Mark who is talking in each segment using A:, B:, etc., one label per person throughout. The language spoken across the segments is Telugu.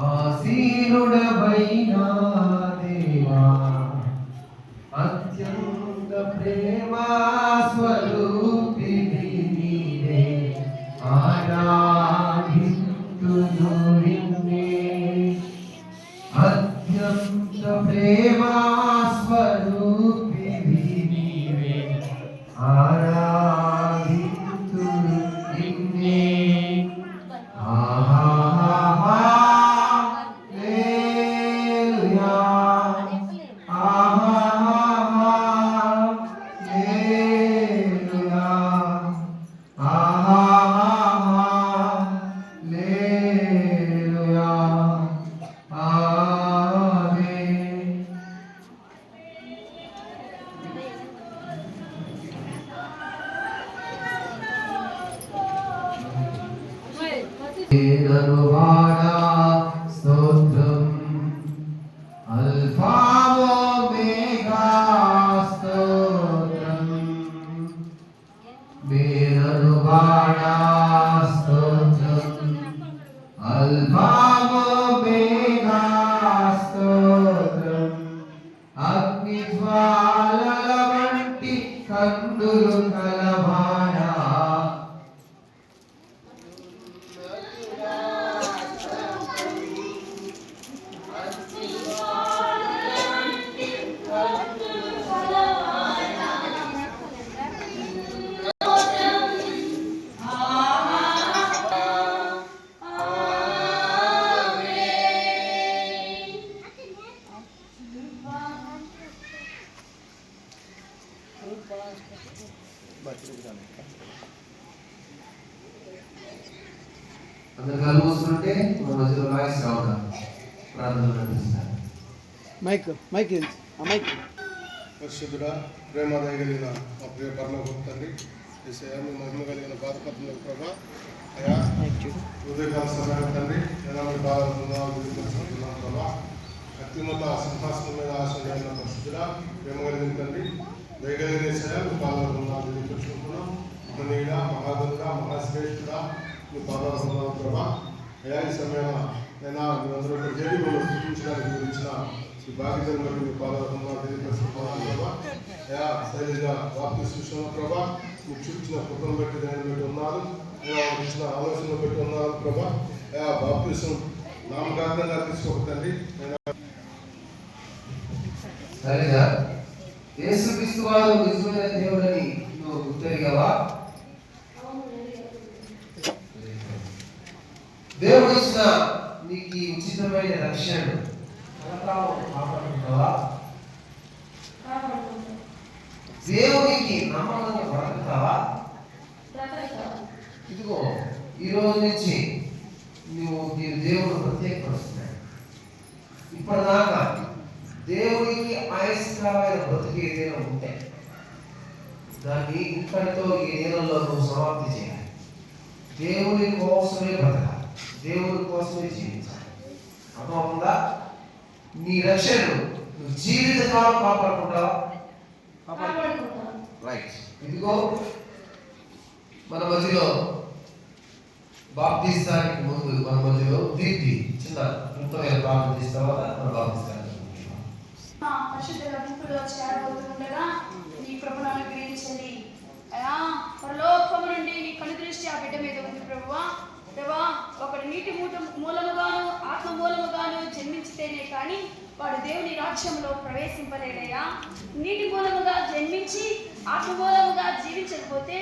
A: ఆసీనుడవైనా దేవా. అత్యంత ప్రేమా స్వరూపిణి నీవే. ఆరాధింతును నిన్నే అత్యంత ప్రేమా ದರುವಾಡ అందరు కళ్ళు మూసుకుంటే మన మధ్యలో వాయిస్ రావడం ప్రార్థన నడిపిస్తారు
B: మైక్ మైక్ ఏంది? ఆ మైక్
C: పరిశుద్ధుడా ప్రేమ దయగలిగిన మా ప్రియ పరలోక తండ్రి ఏసయ్య మీ మహిమ కలిగిన బాధపడుతున్న ప్రభా అయా
B: మైక్ చూడు
C: ఉదయకాల సమయం తండ్రి ఎలాంటి బాధలున్నావు గురిపెట్టుకుంటున్నాం ప్రభా అత్యున్నత సింహాసనం మీద ఆశ్రయించిన పరిశుద్ధుడా ప్రేమ కలిగిన తండ్రి దయగలిగిన ఏసయ్య మీ మహనీయుడ గురిపెట్టుకుంటున్నాం మహాశ్రేష్ఠుడ నీ మహాశ్రేష్ఠుడా ప్రభ పాదాలున్నావు ప్రభా. అయా ఈ సమయం నేను మీరందరూ ఇక్కడ చేరి మిమ్మల్ని స్థుతించడానికి గురించిన ఈ బాధ్యతను బట్టి మీ పాదాలున్నావు తెలియపరుచుకుంటున్నాను ప్రభా. అయా శైలిజ వాక్య ప్రభా. చూపించిన కృపను బట్టి దాన్ని బట్టి ఉన్నారు. అయా ఇచ్చిన ఆలోచన బట్టి ఉన్నారు ప్రభా. అయా బాప్తిసం నామకార్థంగా తీసుకోకండి సరే
A: సార్ యేసు క్రీస్తు వారు నిజమైన దేవుడని నువ్వు గుర్తెరిగావా? దేవుడు ఇచ్చిన నీకు ఈ ఉచితమైన రక్షణ కాపాడుకుంటావా? దేవునికి నమ్మకంగా బ్రతుకుతావా ఇదిగో ఈ రోజు నుంచి నువ్వు నీ దేవుడు ప్రత్యేకపరుస్తున్నాడు. ఇప్పటిదాకా దేవుడికి ఆయస్కరమైన బ్రతుకు ఏదైనా ఉంటే దాన్ని ఇక్కడితో ఈ నేలలో నువ్వు సమాప్తి చేయాలి. దేవుడి కోసమే బ్రతకాలి. దేవుడి కోసమే జీవించాలి. అర్థమవుతుందా నీ రక్షణను నువ్వు జీవితకాలం కాపాడుకుంటావా? రైట్ ఇదిగో మన మధ్యలో బాప్తిస్తానికి ముందు మన మధ్యలో దీప్తి చిన్న క్లుప్తమైన ప్రార్థన చేసిన తర్వాత మన బాప్తిస్తానికి.
D: మా పరిశుద్ధ చేరబోతుండగా నీ కృపను అనుగ్రహించండి. అయా పరలోకము నుండి నీ కనుదృష్టి ఆ బిడ్డ మీద ఉంది ప్రభువా. దేవా ఒకడు నీటి మూట మూలముగాను ఆత్మ మూలముగాను జన్మించితేనే కానీ వాడు దేవుని రాజ్యంలో ప్రవేశింపలేడయ్యా. నీటి మూలముగా జన్మించి ఆత్మ మూలముగా జీవించకపోతే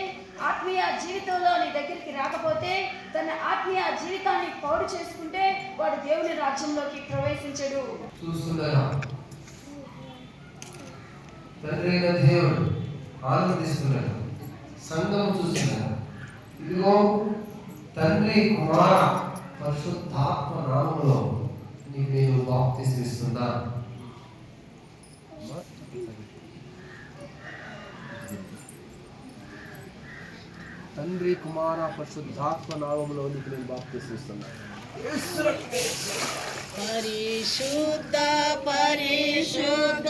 D: ఆత్మీయ జీవితంలో నీ దగ్గరికి రాకపోతే తన ఆత్మీయ జీవితాన్ని పౌరు చేసుకుంటే వాడు దేవుని రాజ్యంలోకి ప్రవేశించడు.
A: చూస్తున్నారా తండ్రి అయిన దేవుడు ఆనందిస్తున్నాడు సంఘం చూస్తున్నాడు ఇదిగో తండ్రి కుమార పరిశుద్ధాత్మ నామములో నీకు నేను బాప్తిస్మిస్తున్నాను
B: తండ్రి కుమార పరిశుద్ధాత్మ నామములో నీకు నేను బాప్తిస్తున్నాను
E: పరిశుద్ధ పరిశుద్ధ పరిశుద్ధ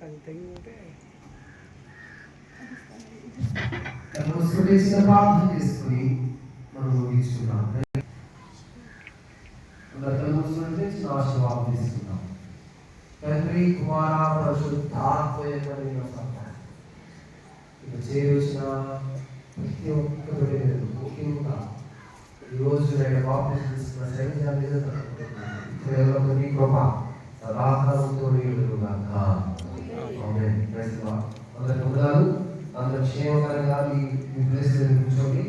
A: कंटिन्यू ದೇವರ ಕೃಪಾ ಸದಾಕಾಲ ತೋರಿಯುವುದಾಗ ప్లేస్ కూర్చోండి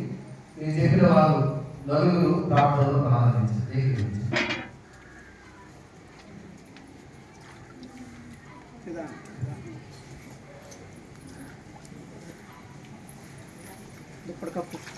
A: నేను చెప్పిన వారు నలుగురు ప్రార్థనలో ప్రారంభించారు ఏకీకరించారు ఇప్పటికప్పుడు